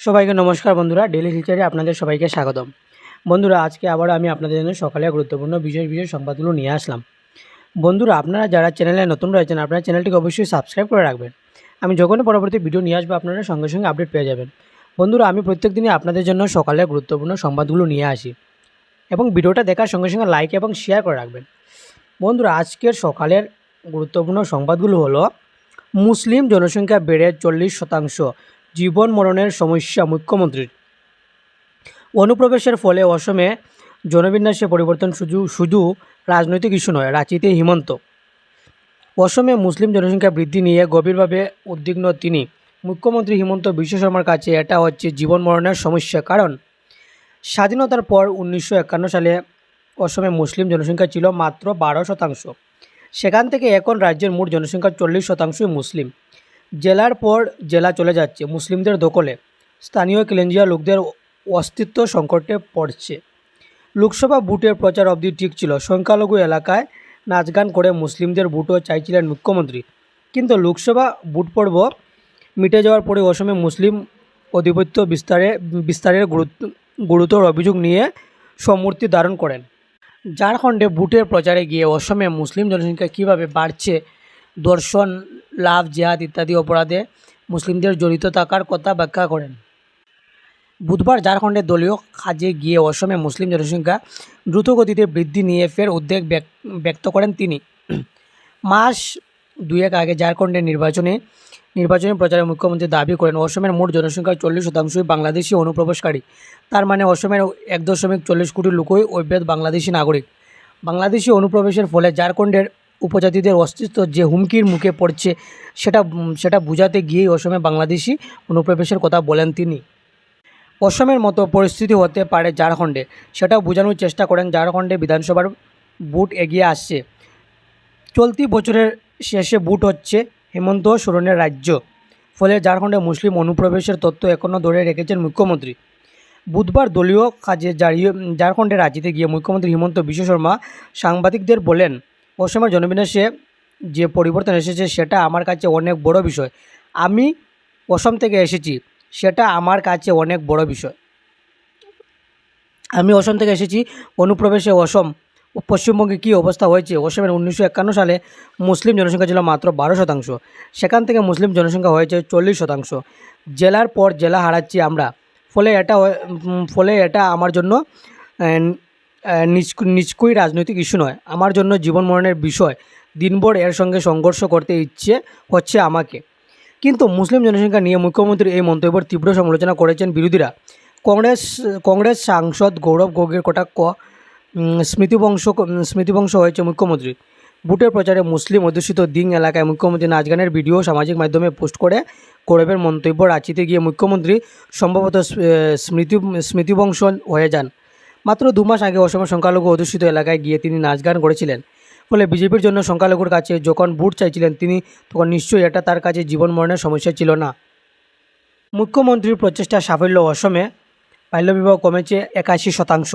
সবাইকে নমস্কার বন্ধুরা ডেলি ফিচারে আপনাদের সবাইকে স্বাগতম। বন্ধুরা, আজকে আবার আমি আপনাদের জন্য সকালে গুরুত্বপূর্ণ বিশেষ বিশেষ সংবাদগুলো নিয়ে আসলাম। বন্ধুরা, আপনারা যারা চ্যানেলে নতুন রয়েছেন, আপনারা চ্যানেলটিকে অবশ্যই সাবস্ক্রাইব করে রাখবেন। আমি যখনই পরবর্তী ভিডিও নিয়ে আসব, আপনারা সঙ্গে সঙ্গে আপডেট পেয়ে যাবেন। বন্ধুরা, আমি প্রত্যেক দিনই আপনাদের জন্য সকালে গুরুত্বপূর্ণ সংবাদগুলো নিয়ে আসি এবং ভিডিওটা দেখার সঙ্গে সঙ্গে লাইক এবং শেয়ার করে রাখবেন। বন্ধুরা, আজকের সকালের গুরুত্বপূর্ণ সংবাদগুলো হলো, মুসলিম জনসংখ্যা বেড়ে চল্লিশ শতাংশ জীবন মরণের সমস্যা মুখ্যমন্ত্রীর। অনুপ্রবেশের ফলে অসমে জনবিন্যাসে পরিবর্তন শুধু শুধু রাজনৈতিক ইস্যু নয়, রাঁচিতে হিমন্ত। অসমে মুসলিম জনসংখ্যা বৃদ্ধি নিয়ে গভীরভাবে উদ্বিগ্ন তিনি। মুখ্যমন্ত্রী হিমন্ত বিশ্ব শর্মার কাছে এটা হচ্ছে জীবন মরণের সমস্যা, কারণ স্বাধীনতার পর উনিশশো একান্ন সালে অসমে মুসলিম জনসংখ্যা ছিল মাত্র বারো শতাংশ। সেখান থেকে এখন রাজ্যের মোট জনসংখ্যার চল্লিশ শতাংশই মুসলিম। জেলার পর জেলা চলে যাচ্ছে, মুসলিমদের দখলে। স্থানীয় কিলেঞ্জিয়া লোকদের অস্তিত্ব সংকটে পড়ছে। লোকসভা ভোটের প্রচার অবধি ঠিক ছিল, সংখ্যালঘু এলাকায় নাচ গান করে মুসলিমদের ভোটও চাইছিলেন মুখ্যমন্ত্রী। কিন্তু লোকসভা ভোট পর্ব মিটে যাওয়ার পরে অসমে মুসলিম আধিপত্য বিস্তারে, বিস্তারের গুরুত্ব, গুরুতর অভিযোগ নিয়ে সম্মূর্তি ধারণ করেন। ঝাড়খণ্ডে ভোটের প্রচারে গিয়ে অসমে মুসলিম জনসংখ্যা কীভাবে বাড়ছে, দর্শন লাভ, জেহাদ ইত্যাদি অপরাধে মুসলিমদের জড়িত থাকার কথা ব্যাখ্যা করেন। বুধবার ঝাড়খণ্ডের দলীয় কাজে গিয়ে অসমে মুসলিম জনসংখ্যা দ্রুতগতিতে বৃদ্ধি নিয়ে ফের উদ্বেগ ব্যক- ব্যক্ত করেন তিনি। মাস দুয়েক আগে ঝাড়খণ্ডের নির্বাচনে, নির্বাচনী প্রচারে মুখ্যমন্ত্রী দাবি করেন, অসমের মোট জনসংখ্যার চল্লিশ শতাংশই বাংলাদেশি অনুপ্রবেশকারী। তার মানে অসমের এক দশমিক চল্লিশ কোটি লোকই অবৈধ বাংলাদেশি নাগরিক। বাংলাদেশি অনুপ্রবেশের ফলে ঝাড়খণ্ডের উপজাতিদের অস্তিত্ব যে হুমকির মুখে পড়ছে সেটা সেটা বোঝাতে গিয়েই অসমে বাংলাদেশি অনুপ্রবেশের কথা বলেন তিনি। অসমের মতো পরিস্থিতি হতে পারে ঝাড়খণ্ডে সেটা বোঝানোর চেষ্টা করেন ঝাড়খণ্ডে বিধানসভার বুট এগিয়ে আসছে। চলতি বছরের শেষে বুট হচ্ছে হেমন্ত সোরেনের রাজ্য, ফলে ঝাড়খণ্ডে মুসলিম অনুপ্রবেশের তথ্য এখনও ধরে রেখেছেন মুখ্যমন্ত্রী। বুধবার দলীয় কাজে জারিয়ে ঝাড়খণ্ডে রাজ্যতে গিয়ে মুখ্যমন্ত্রী হিমন্ত বিশ্ব শর্মা সাংবাদিকদের বলেন অসমের জনবিন্যাসে যে পরিবর্তন এসেছে সেটা আমার কাছে অনেক বড় বিষয়। আমি অসম থেকে এসেছি, সেটা আমার কাছে অনেক বড় বিষয়। আমি অসম থেকে এসেছি, অনুপ্রবেশে অসম। পশ্চিমবঙ্গে কী অবস্থা হয়েছে? অসমের উনিশশো একান্ন সালে মুসলিম জনসংখ্যা ছিল মাত্র বারো শতাংশ। সেখান থেকে মুসলিম জনসংখ্যা হয়েছে চল্লিশ শতাংশ। জেলার পর জেলা হারাচ্ছি আমরা। ফলে এটা ফলে এটা আমার জন্য নিচকুই রাজনৈতিক ইস্যু নয়। আমার জন্য জীবন মরণের বিষয়। দিনভর এর সঙ্গে সংঘর্ষ করতে ইচ্ছে হচ্ছে আমাকে। কিন্তু মুসলিম জনসংখ্যা নিয়ে মুখ্যমন্ত্রীর এই মন্তব্যের তীব্র সমালোচনা করেছেন বিরোধীরা। কংগ্রেস কংগ্রেস সাংসদ গৌরব গগৈর কটাক্ষ স্মৃতিবংশ স্মৃতিবংশ হয়েছে মুখ্যমন্ত্রী ভোটের প্রচারে মুসলিম অধ্যুষিত দিং এলাকায় মুখ্যমন্ত্রী নাচ গানের ভিডিও সামাজিক মাধ্যমে পোস্ট করে গৌরবের মন্তব্য রাঁচিতে গিয়ে মুখ্যমন্ত্রী সম্ভবত স্মৃতি, স্মৃতিবংশ হয়ে যান। মাত্র দু মাস আগে অসমের সংখ্যালঘু অধ্যুষিত এলাকায় গিয়ে তিনি নাচ গান করেছিলেন। ফলে বিজেপির জন্য সংখ্যালঘুর কাছে যখন ভোট চাইছিলেন তিনি, তখন নিশ্চয়ই এটা তার কাছে জীবন মরণের সমস্যা ছিল না। মুখ্যমন্ত্রীর প্রচেষ্টা সাফল্য অসমে বাল্যবিবাহ কমেছে একাশি শতাংশ।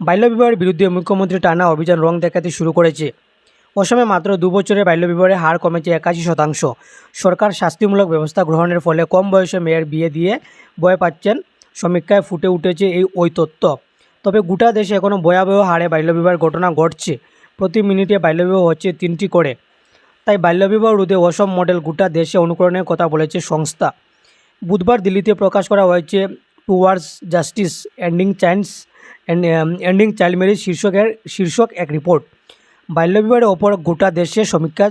বাল্যবিবাহের বিরুদ্ধে মুখ্যমন্ত্রী টানা অভিযান রং দেখাতে শুরু করেছে। অসমে মাত্র দু বছরে বাল্যবিবাহের হার কমেছে একাশি শতাংশ। সরকার শাস্তিমূলক ব্যবস্থা গ্রহণের ফলে কম বয়সে মেয়ের বিয়ে দিয়ে ভয় পাচ্ছেন। সমীক্ষায় ফুটে উঠেছে এই ওই তথ্য তবে গোটা দেশে এখনও ভয়াবহ হারে বাল্যবিবাহের ঘটনা ঘটছে। প্রতি মিনিটে বাল্যবিবাহ হচ্ছে তিনটি করে। তাই বাল্যবিবাহ রোধে অসম মডেল গোটা দেশে অনুকরণের কথা বলেছে সংস্থা। বুধবার দিল্লিতে প্রকাশ করা হয়েছে towards justice ending childs ending child marriage শীর্ষকের, শীর্ষক এক রিপোর্ট। বাল্যবিবাহের ওপর গোটা দেশে সমীক্ষা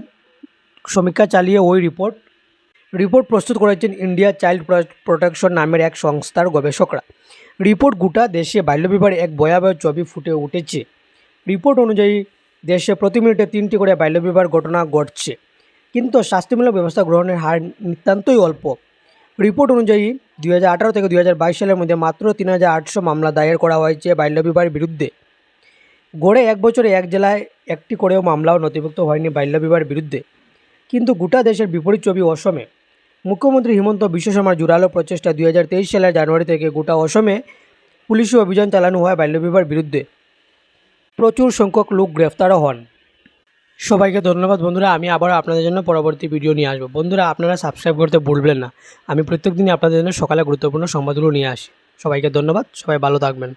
সমীক্ষা চালিয়ে ওই রিপোর্ট রিপোর্ট প্রস্তুত করেছেন ইন্ডিয়া চাইল্ড প্রোটেকশন নামের এক সংস্থার গবেষকরা। রিপোর্ট গোটা দেশে বাল্যবিবাহের এক ভয়াবহ ছবি ফুটে উঠেছে। রিপোর্ট অনুযায়ী, দেশে প্রতি মিনিটে তিনটি করে বাল্যবিবাহের ঘটনা ঘটছে। কিন্তু শাস্তিমূলক ব্যবস্থা গ্রহণের হার নিতান্তই অল্প। রিপোর্ট অনুযায়ী, দুই হাজার আঠারো থেকে দুই হাজার বাইশ সালের মধ্যে মাত্র তিন হাজার আটশো মামলা দায়ের করা হয়েছে বাল্যবিবাহের বিরুদ্ধে। গড়ে এক বছরে এক জেলায় একটি করেও মামলাও নথিভুক্ত হয়নি বাল্যবিবাহের বিরুদ্ধে। কিন্তু গোটা দেশের বিপরীত ছবি অসমে। মুখ্যমন্ত্রী হিমন্ত বিশ্ব শর্মার জোরালো প্রচেষ্টা দুই হাজার তেইশ সালের জানুয়ারি থেকে গোটা অসমে পুলিশি অভিযান চালানো হয় বাল্যবিবাহের বিরুদ্ধে। প্রচুর সংখ্যক লোক গ্রেফতারও হন। সবাইকে ধন্যবাদ বন্ধুরা, আমি আবার আপনাদের জন্য পরবর্তী ভিডিও নিয়ে আসব। বন্ধুরা, আপনারা সাবস্ক্রাইব করতে ভুলবেন না। আমি প্রত্যেক দিনই আপনাদের জন্য সকালে গুরুত্বপূর্ণ সংবাদগুলো নিয়ে আসি। সবাইকে ধন্যবাদ, সবাই ভালো থাকবেন।